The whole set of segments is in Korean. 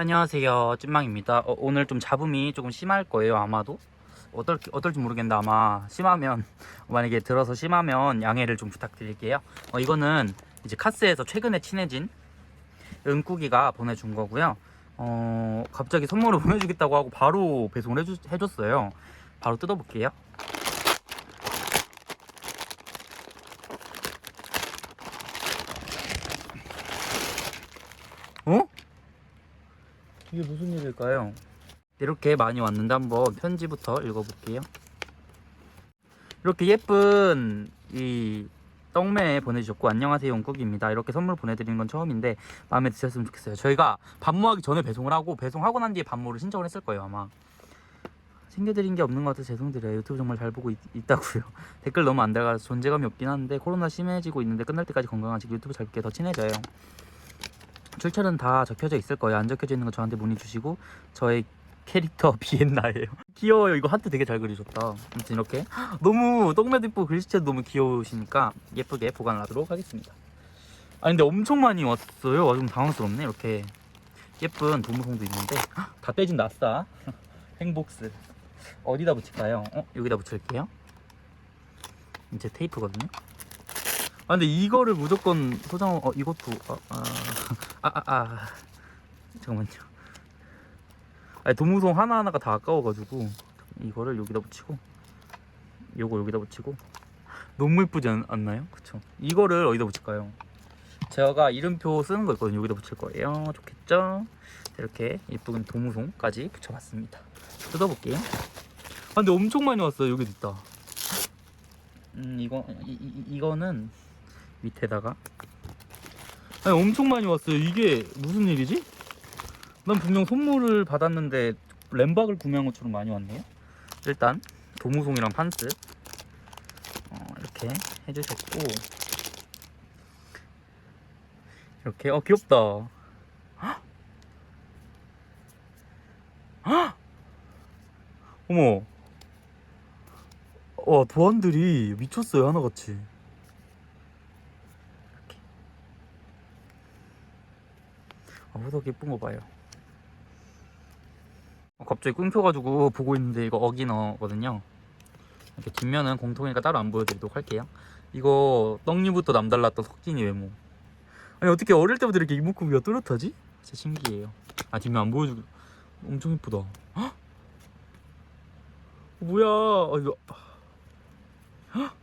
안녕하세요. 찐망입니다. 어, 오늘 좀 잡음이 조금 심할 거예요 아마도. 어떨, 어떨지 모르겠는데 아마 심하면 만약에 들어서 심하면 양해를 좀 부탁드릴게요. 어, 이거는 이제 카스에서 최근에 친해진 은꾸기가 보내준 거고요. 어, 갑자기 선물을 보내주겠다고 하고 바로 배송을 해주, 해줬어요. 바로 뜯어볼게요. 어? 이게 무슨 일일까요? 이렇게 많이 왔는데 한번 편지부터 읽어볼게요. 이렇게 예쁜 이 떡매 보내주셨고 안녕하세요 용국입니다. 이렇게 선물 보내드리는 건 처음인데 마음에 드셨으면 좋겠어요. 저희가 반모하기 전에 배송을 하고 배송하고 난 뒤에 반모를 신청을 했을 거예요 아마. 챙겨드린 게 없는 것 같아서 죄송드려요. 유튜브 정말 잘 보고 있, 다고요 댓글 너무 안 달아서 존재감이 없긴 한데 코로나 심해지고 있는데 끝날 때까지 건강하시고 유튜브 잘 볼게 더 친해져요. 출처는 다 적혀져 있을 거예요. 안 적혀져 있는 거 저한테 문의 주시고 저의 캐릭터 비엔나예요. 귀여워요. 이거 하트 되게 잘 그리셨다. 아무튼 이렇게 너무 떡매도 이쁘고 글씨체도 너무 귀여우시니까 예쁘게 보관을 하도록 하겠습니다. 아 근데 엄청 많이 왔어요. 와, 좀 당황스럽네. 이렇게 예쁜 도무송도 있는데 다 떼진 낯싸. 행복스. 어디다 붙일까요? 어 여기다 붙일게요. 이제 테이프거든요. 아 근데 이거를 무조건 소장 어 이것도 아아아 아, 아, 아. 잠깐만요. 아니 도무송 하나 하나가 다 아까워가지고 이거를 여기다 붙이고 요거 여기다 붙이고 너무 예쁘지 않, 않나요? 그쵸? 이거를 어디다 붙일까요? 제가 이름표 쓰는 거 있거든요. 여기다 붙일 거예요. 좋겠죠? 이렇게 예쁜 도무송까지 붙여봤습니다. 뜯어볼게요. 아 근데 엄청 많이 왔어요. 여기도 있다. 음 이거 이, 이, 이거는 밑에다가? 아니 엄청 많이 왔어요. 이게 무슨 일이지? 난 분명 선물을 받았는데 램박을 구매한 것처럼 많이 왔네요. 일단 도무송이랑 판스 어, 이렇게 해주셨고. 이렇게 어 귀엽다. 헉! 헉! 어머. 와 도안들이 미쳤어요 하나같이 후덕 예쁜 거 봐요. 어, 갑자기 끊겨가지고 보고 있는데 이거 어기너거든요. 이렇게 뒷면은 공통이니까 따로 안 보여드리도록 할게요. 이거 떡잎부터 남달랐던 석진이 외모. 아니 어떻게 어릴 때부터 이렇게 이목구비가 뚜렷하지? 진짜 신기해요. 아 뒷면 안 보여주고 엄청 예쁘다. 헉! 어, 뭐야? 아, 이거 헉!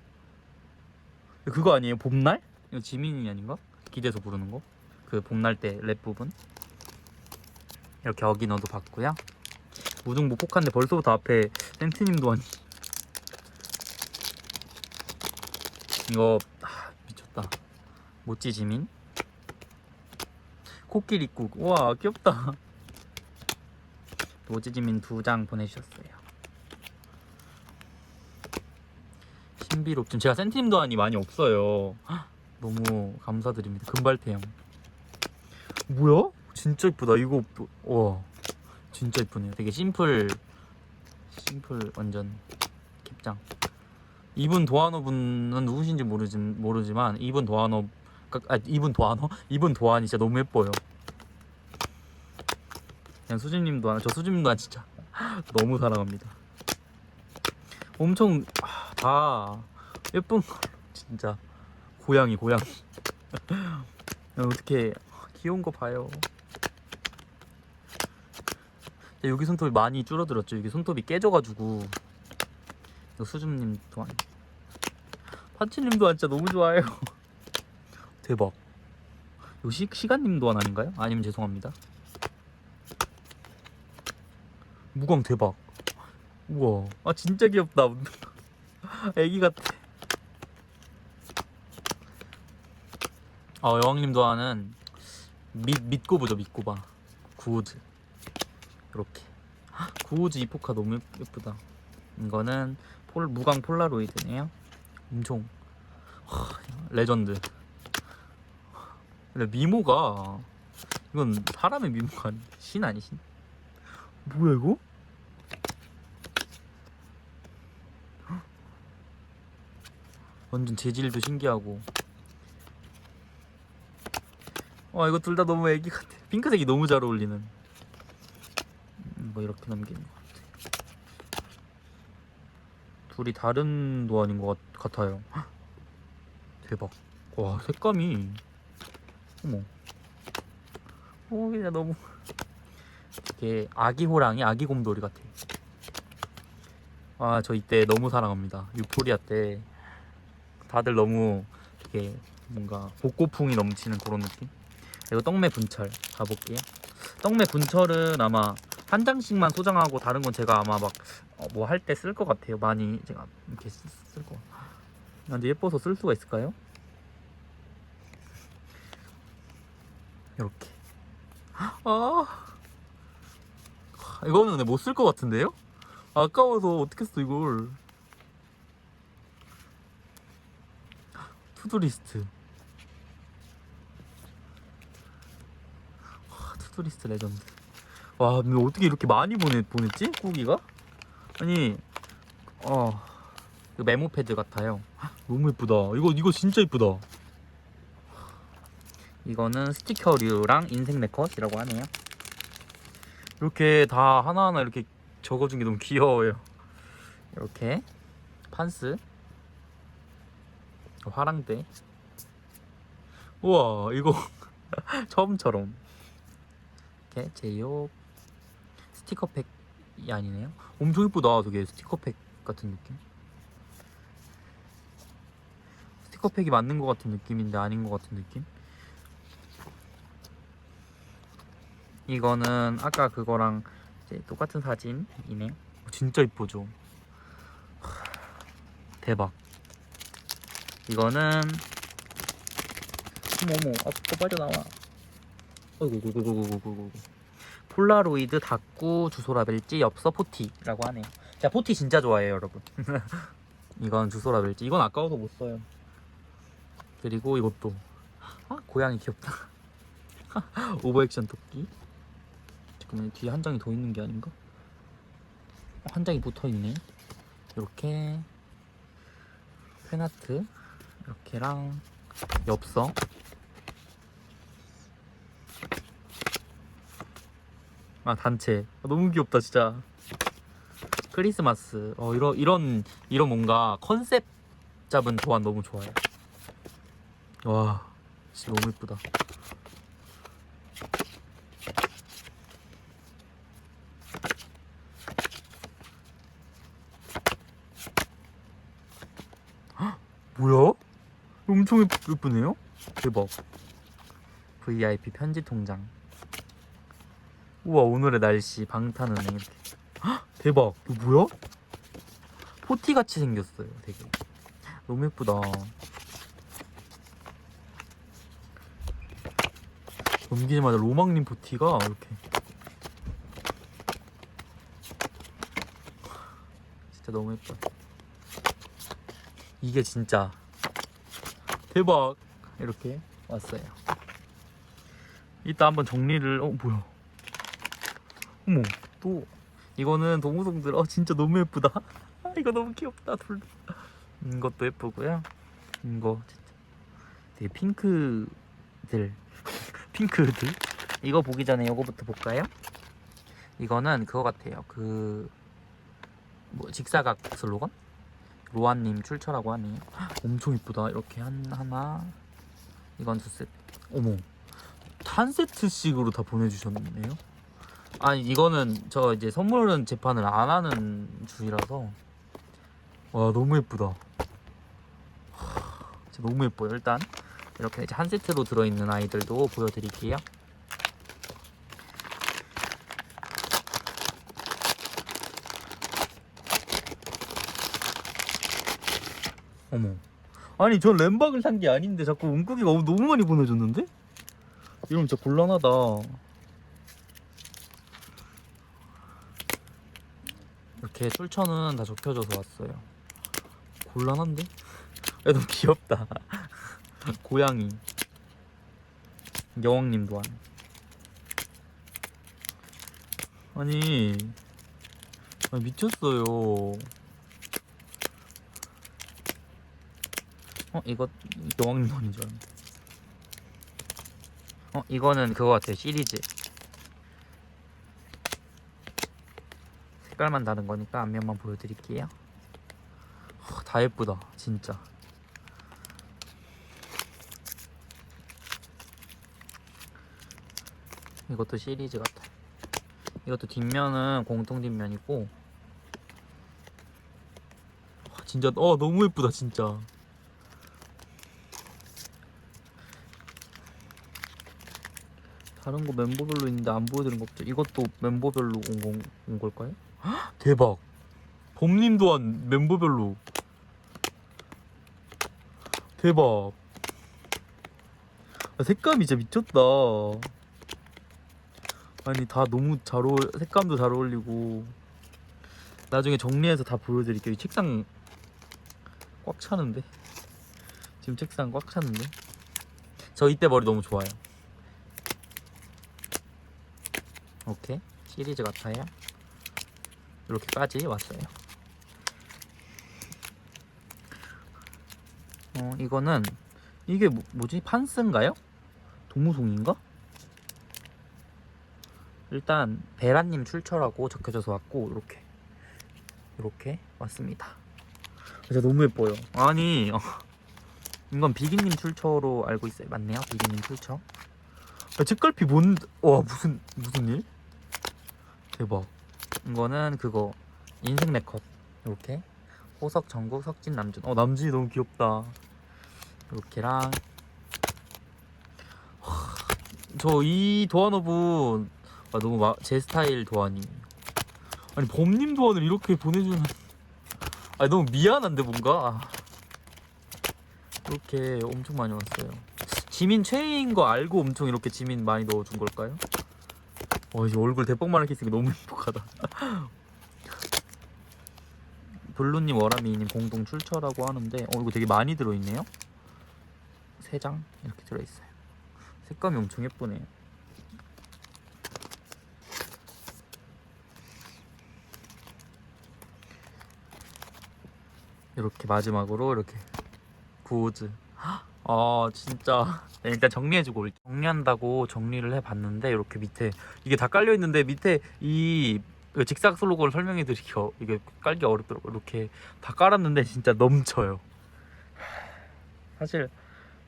그거 아니에요? 봄날? 이거 지민이 아닌가? 기대서 부르는 거? 그 봄날 때 랩 부분? 이렇게 어기너도 봤고요. 무등부 폭한데 벌써부터 앞에 센트님도 아니 이거 아, 미쳤다. 모찌 지민? 코끼리국. 우와 귀엽다. 모찌 지민 두 장 보내주셨어요. 신비롭 좀 제가 센트님도 아니 많이 없어요. 헉, 너무 감사드립니다. 금발태형 뭐야? 진짜 이쁘다. 이거 와 진짜 이쁘네요. 되게 심플 심플 완전 캡장. 이분 도하노 분은 누구신지 모르지, 모르지만 이분 도하노 아 이분 도하노 이분 도안이 진짜 너무 예뻐요. 그냥 수진님 도안 저 수진님 도안 진짜 너무 사랑합니다. 엄청 아, 다 예쁜 거 진짜 고양이 고양이 어떻게 귀여운 거 봐요. 여기 손톱이 많이 줄어들었죠. 여기 손톱이 깨져가지고. 수줍님 또한. 또한 진짜 너무 좋아요. 대박. 이거 시, 시간님 또한 아닌가요? 아니면 죄송합니다. 무광 대박. 우와. 아 진짜 귀엽다. 애기 같아. 어, 여왕님도 하는 밑, 밑고보죠, 밑고바. 구우즈. 이렇게. 구우즈 이포카 너무 예쁘- 예쁘다. 이거는 폴, 무광 폴라로이드네요. 엄청. 하, 레전드. 근데 미모가, 이건 사람의 미모가 아니, 신 아니, 신? 뭐야, 이거? 완전 재질도 신기하고. 와 이거 둘 다 너무 애기 같아 핑크색이 너무 잘 어울리는 뭐 이렇게 넘기는 것 같아. 둘이 다른 도안인 것 같- 같아요. 헉! 대박. 와 색감이 어머. 오 그냥 너무 이게 아기 호랑이, 아기 곰돌이 같아. 아 저 이때 너무 사랑합니다. 유포리아 때 다들 너무 이게 뭔가 복고풍이 넘치는 그런 느낌. 이거 떡매 분철 가볼게요. 떡매 분철은 아마 한 장씩만 소장하고 다른 건 제가 아마 막 뭐 할 때 쓸 것 같아요. 많이 제가 이렇게 쓸 거. 근데 예뻐서 쓸 수가 있을까요? 이렇게. 아 이거는 못쓸 것 같은데요? 아까워서 어떻게 써 이걸? 투두리스트. 와, 투두리스트 레전드. 와, 근데 어떻게 이렇게 많이 보내 보냈지? 꾸기가? 아니, 어, 그 메모 패드 같아요. 헉, 너무 예쁘다. 이거 이거 진짜 예쁘다. 이거는 스티커류랑 인생 네컷이라고 하네요. 이렇게 다 하나하나 이렇게 적어준 게 너무 귀여워요. 이렇게 판스, 화랑대. 우와, 이거 처음처럼. 이렇게 제이홉 스티커팩이 아니네요. 엄청 예쁘다. 저게 스티커팩 같은 느낌. 스티커팩이 맞는 것 같은 느낌인데 아닌 것 같은 느낌. 이거는 아까 그거랑 똑같은 사진이네. 진짜 이쁘죠. 하, 대박. 이거는 어머 어머 앞으로 빠져나와. 폴라로이드 닭구 주소라벨지 엽서 포티라고 하네요. 제가 포티 진짜 좋아해요, 여러분. 이건 주소라벨지. 이건 아까워서 못 써요. 그리고 이것도 아 고양이 귀엽다. 오버액션 토끼. 잠깐만 뒤에 한 장이 더 있는 게 아닌가? 어, 한 장이 붙어 있네. 이렇게 팬아트 이렇게랑 엽서 아 단체. 아, 너무 귀엽다 진짜. 크리스마스. 어 이런 이런 이런 뭔가 컨셉 잡은 도안 너무 좋아요. 와 진짜 너무 예쁘다. 헉, 뭐야? 엄청 예쁘- 예쁘네요? 대박. VIP 편지 통장 우와 오늘의 날씨 헉, 대박. 이거 뭐야? 포티 같이 생겼어요 되게. 너무 예쁘다. 넘기자마자 로망님 포티가 이렇게. 진짜 너무 예뻐. 이게 진짜 대박! 이렇게 왔어요. 이따 한번 정리를 어 뭐야 어머. 또 이거는 동우성들. 어 진짜 너무 예쁘다. 아, 이거 너무 귀엽다 둘 다. 이것도 예쁘고요. 이거 진짜. 되게 핑크들. 핑크들. 이거 보기 전에 이거부터 볼까요? 이거는 그거 같아요. 그 뭐 직사각 슬로건? 로아님 출처라고 하네요 헉, 엄청 이쁘다. 이렇게 한 하나. 이건 두 세트 어머. 한 세트씩으로 다 보내주셨네요 아니 이거는 저 이제 선물은 재판을 안 하는 주의라서. 와 너무 예쁘다. 하, 진짜 너무 예뻐요 일단. 이렇게 이제 한 세트로 들어있는 아이들도 보여드릴게요. 어머. 아니 전 램박을 산 게 아닌데 자꾸 은국이가 너무 많이 보내줬는데? 이러면 진짜 곤란하다 이렇게 술천은 다 적혀져서 왔어요. 곤란한데? 야, 너무 귀엽다. 고양이. 여왕님 또한. 아니, 아, 미쳤어요. 어, 이거 여왕님 돈인 줄 알았네. 어, 이거는 그거 같아요. 시리즈. 색깔만 다른 거니까 앞면만 보여드릴게요. 하, 다 예쁘다 진짜. 이것도 시리즈 같아. 이것도 뒷면은 공통 뒷면이고. 와, 진짜 어 너무 예쁘다 진짜. 다른 거 멤버별로 있는데 안 보여드린 거 없죠? 이것도 멤버별로 온, 건- 온 걸까요? 헉, 대박! 봄님 또한 멤버별로 대박! 아, 색감이 진짜 미쳤다. 아니 다 너무 잘 어울 색감도 잘 어울리고 나중에 정리해서 다 보여드릴게요. 이 책상 꽉 차는데 지금 책상 꽉 차는데 저 이때 머리 너무 좋아요. 오케이 시리즈 같아요 이렇게까지 왔어요 어 이거는 이게 뭐, 뭐지 판스인가요? 동무송인가? 일단 베라님 출처라고 적혀져서 왔고 이렇게 이렇게 왔습니다 진짜 너무 예뻐요 아니 어, 이건 비기님 출처로 알고 있어요 맞네요 비기님 출처 야, 책갈피 뭔, 와, 무슨, 무슨 일? 대박. 이거는 그거, 인생 네컷. 이렇게. 호석, 정국, 석진, 남준. 어, 남준이 너무 귀엽다. 이렇게랑. 저 이 도안업은, 아, 너무 마, 제 스타일 도안이. 아니, 범님 도안을 이렇게 보내주는. 아니, 너무 미안한데, 뭔가? 아. 이렇게 엄청 많이 왔어요. 지민 최애인 거 알고 엄청 이렇게 지민 많이 넣어준 걸까요? 와 이제 얼굴 대빵만하게 있으니까 너무 행복하다. 블루님 워라미님 공동 출처라고 하는데 어 이거 되게 많이 들어있네요. 세 장? 이렇게 들어있어요. 색감이 엄청 예쁘네요. 이렇게 마지막으로 이렇게 구즈 아 진짜 네, 일단 정리해주고. 정리한다고 정리를 해봤는데 이렇게 밑에 이게 다 깔려 있는데 밑에 이그 직삭 슬로건을 설명해드리기 이게 깔기 어렵더라고 요 이렇게 다 깔았는데 진짜 넘쳐요. 사실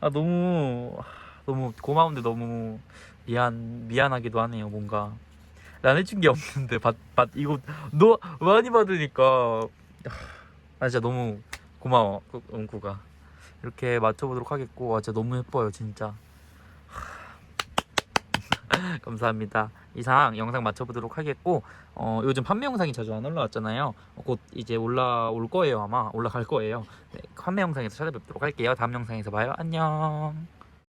아 너무 너무 고마운데 너무 미안 미안하기도 하네요 뭔가 난 해준 게 없는데 받 받 이거 너 많이 받으니까 아 진짜 너무 고마워 그 은구가. 이렇게 맞춰보도록 하겠고 와 진짜 너무 예뻐요 진짜. 감사합니다. 이상 영상 맞춰보도록 하겠고 어, 요즘 판매 영상이 자주 안 올라왔잖아요. 어, 곧 이제 올라올 거예요 아마. 올라갈 거예요. 네, 판매 영상에서 찾아뵙도록 할게요. 다음 영상에서 봐요. 안녕